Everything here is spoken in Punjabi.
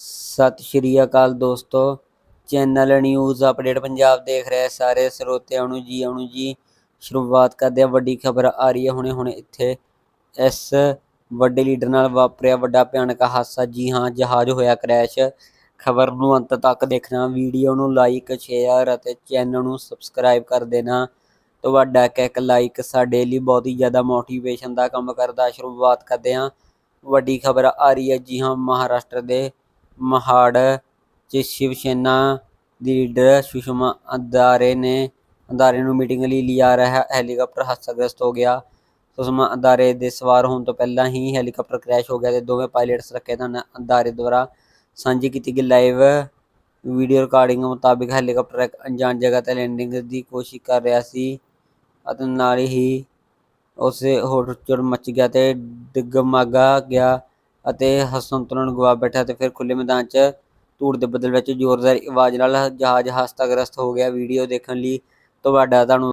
ਸਤਿ ਸ਼੍ਰੀ ਅਕਾਲ ਦੋਸਤੋ। ਚੈਨਲ ਨਿਊਜ਼ ਅਪਡੇਟ ਪੰਜਾਬ ਦੇਖ ਰਹੇ ਸਾਰੇ ਸਰੋਤਿਆਂ ਨੂੰ ਜੀ, ਆਉਣ ਜੀ। ਸ਼ੁਰੂਆਤ ਕਰਦੇ ਆ ਵੱਡੀ ਖਬਰ ਆ ਰਹੀ ਹੈ ਹੁਣੇ ਹੁਣੇ ਇੱਥੇ। ਇਸ ਵੱਡੇ ਲੀਡਰ ਨਾਲ ਵਾਪਰਿਆ ਵੱਡਾ ਭਿਆਨਕ ਹਾਦਸਾ। ਜੀ ਹਾਂ, ਜਹਾਜ਼ ਹੋਇਆ ਕ੍ਰੈਸ਼ ਖਬਰ ਨੂੰ ਅੰਤ ਤੱਕ ਦੇਖਣਾ, ਵੀਡੀਓ ਨੂੰ ਲਾਈਕ ਸ਼ੇਅਰ ਅਤੇ ਚੈਨਲ ਨੂੰ ਸਬਸਕ੍ਰਾਈਬ ਕਰ ਦੇਣਾ। ਤੁਹਾਡਾ ਇੱਕ ਇੱਕ ਲਾਈਕ ਸਾਡੇ ਲਈ ਬਹੁਤ ਹੀ ਜ਼ਿਆਦਾ ਮੋਟੀਵੇਸ਼ਨ ਦਾ ਕੰਮ ਕਰਦਾ। ਸ਼ੁਰੂਆਤ ਕਰਦੇ ਹਾਂ। ਵੱਡੀ ਖਬਰ ਆ ਰਹੀ ਹੈ, ਜੀ ਹਾਂ, ਮਹਾਰਾਸ਼ਟਰ ਦੇ ਮਹਾੜ 'ਚ ਸ਼ਿਵ ਸੈਨਾ ਦੀ ਲੀਡਰ ਸੁਸ਼ਮਾ ਅੰਦਾਰੇ ਨੇ ਅੰਦਾਰੇ ਨੂੰ ਮੀਟਿੰਗ ਲਈ ਲਿਆ ਰਿਹਾ ਹੈਲੀਕਾਪਟਰ ਹਾਦਸਾਗ੍ਰਸਤ ਹੋ ਗਿਆ। ਸੁਸ਼ਮਾ ਅੰਦਾਰੇ ਦੇ ਸਵਾਰ ਹੋਣ ਤੋਂ ਪਹਿਲਾਂ ਹੀ ਹੈਲੀਕਾਪਟਰ ਕ੍ਰੈਸ਼ ਹੋ ਗਿਆ ਤੇ ਦੋਵੇਂ ਪਾਇਲਟਸ ਰੱਖੇ ਤਾਂ ਅੰਦਾਰੇ ਦੁਆਰਾ ਸਾਂਝੀ ਕੀਤੀ ਗਈ ਲਾਈਵ ਵੀਡੀਓ ਰਿਕਾਰਡਿੰਗ ਮੁਤਾਬਿਕ ਹੈਲੀਕਾਪਟਰ ਇੱਕ ਅਣਜਾਣ ਜਗ੍ਹਾ ਤੇ ਲੈਂਡਿੰਗ ਦੀ ਕੋਸ਼ਿਸ਼ ਕਰ ਰਿਹਾ ਸੀ ਅਤੇ ਨਾਲ ਹੀ ਉਸੇ ਹੋਰ ਚੜ ਮਚ ਗਿਆ ਤੇ ਡਿਗਮਗਾ ਗਿਆ। ਅਤੇ ਸੰਤੁਲਨ ਗਵਾ ਬੈਠਾ ਤੇ ਫਿਰ ਖੁੱਲੇ ਮੈਦਾਨ 'ਚ ਧੂੜ ਦੇ ਬੱਦਲ ਵਿੱਚ ਜ਼ੋਰਦਾਰ ਆਵਾਜ਼ ਨਾਲ ਜਹਾਜ਼ ਹਾਦਸਾਗ੍ਰਸਤ ਹੋ ਗਿਆ। ਵੀਡੀਓ ਦੇਖਣ ਲਈ ਤੁਹਾਡਾ ਤੁਹਾਨੂੰ